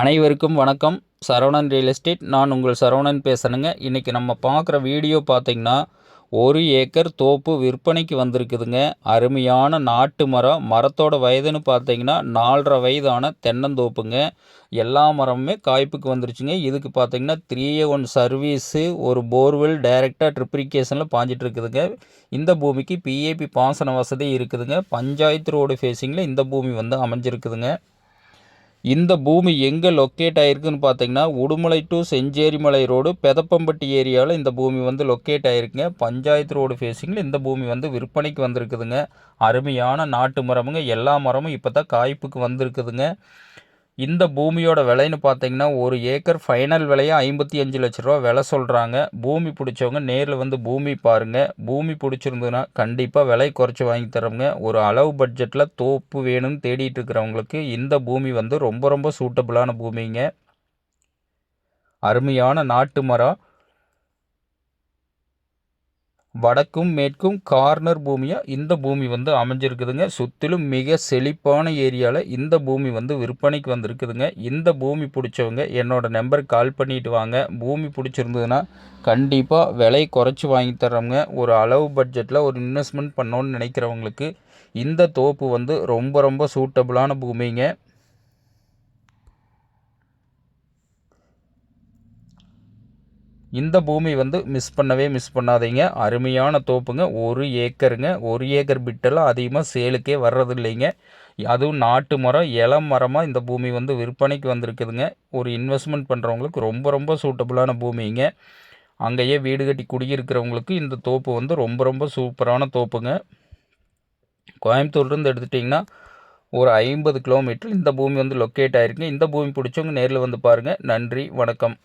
அனைவருக்கும் வணக்கம். Saravanan real estate. நான் உங்கள் சரவணன் பேசுகிறேங்க இன்றைக்கி நம்ம பார்க்குற வீடியோ பார்த்திங்கன்னா ஒரு ஏக்கர் தோப்பு விற்பனைக்கு வந்திருக்குதுங்க. அருமையான நாட்டு மரம். மரத்தோட வயதுன்னு பார்த்தீங்கன்னா நாலரை வயதான தென்னந்தோப்புங்க. எல்லா மரமுமே காய்ப்புக்கு வந்துருச்சுங்க. இதுக்கு பார்த்தீங்கன்னா த்ரீ ஏ ஒன் சர்வீஸு ஒரு போர்வெல் டைரெக்டாக ட்ரிப்ரிகேஷனில் பாஞ்சிட்டு இருக்குதுங்க. இந்த பூமிக்கு பிஏபி பாசன வசதி இருக்குதுங்க. பஞ்சாயத்து ரோடு ஃபேஸிங்கில் இந்த பூமி வந்து அமைஞ்சிருக்குதுங்க. இந்த பூமி எங்கே லொக்கேட் ஆகிருக்குன்னு பார்த்தீங்கன்னா உடுமலை டு செஞ்சேரிமலை ரோடு பெதப்பம்பட்டி ஏரியாவில் இந்த பூமி வந்து லொக்கேட் ஆகிருக்குங்க பஞ்சாயத்து ரோடு ஃபேஸிங்கில் இந்த பூமி வந்து விற்பனைக்கு வந்திருக்குதுங்க. அருமையான நாட்டு மரமுங்க. எல்லா மரமும் இப்போ தான் காய்ப்புக்கு வந்திருக்குதுங்க. இந்த பூமியோட விலைன்னு பார்த்தீங்கன்னா ஒரு ஏக்கர் ஃபைனல் விலையை ஐம்பத்தி அஞ்சு லட்ச ரூபா விலை சொல்கிறாங்க பூமி பிடிச்சவங்க நேரில் வந்து பூமி பாருங்கள் பூமி பிடிச்சிருந்ததுன்னா கண்டிப்பாக விலை குறைச்சி வாங்கி தரோங்க ஒரு அளவு பட்ஜெட்டில் தோப்பு வேணும்னு தேடிட்டு இருக்கிறவங்களுக்கு இந்த பூமி வந்து ரொம்ப ரொம்ப சூட்டபுளான பூமிங்க. அருமையான நாட்டு மரம். வடக்கும் மேற்கும் கார்னர் பூமியாக இந்த பூமி வந்து அமைஞ்சிருக்குதுங்க. சுற்றிலும் மிக செழிப்பான ஏரியாவில் இந்த பூமி வந்து விற்பனைக்கு வந்திருக்குதுங்க. இந்த பூமி பிடிச்சவங்க என்னோடய நம்பருக்கு கால் பண்ணிட்டு வாங்க. பூமி பிடிச்சிருந்ததுன்னா கண்டிப்பாக விலை குறைச்சி வாங்கி தர்றவங்க ஒரு அளவு பட்ஜெட்டில் ஒரு இன்வெஸ்ட்மெண்ட் பண்ணோன்னு நினைக்கிறவங்களுக்கு இந்த தோப்பு வந்து ரொம்ப ரொம்ப சூட்டபுளான பூமிங்க. இந்த பூமி வந்து மிஸ் பண்ணவே மிஸ் பண்ணாதீங்க. அருமையான தோப்புங்க. ஒரு ஏக்கருங்க. ஒரு ஏக்கர் பிட்டெல்லாம் அதிகமாக சேலுக்கே வர்றது இல்லைங்க அதுவும் நாட்டு மரம் இளம் மரமாக இந்த பூமி வந்து விற்பனைக்கு வந்திருக்குதுங்க. ஒரு இன்வெஸ்ட்மெண்ட் பண்ணுறவங்களுக்கு ரொம்ப ரொம்ப சூட்டபுளான பூமிங்க. அங்கேயே வீடு கட்டி குடியிருக்கிறவங்களுக்கு இந்த தோப்பு வந்து ரொம்ப ரொம்ப சூப்பரான தோப்புங்க. கோயம்புத்தூர்லேருந்து எடுத்துட்டிங்கன்னா ஒரு ஐம்பது கிலோமீட்டர் இந்த பூமி வந்து லொக்கேட் ஆகிருக்குங்க இந்த பூமி பிடிச்சவங்க நேரில் வந்து பாருங்கள் நன்றி வணக்கம்.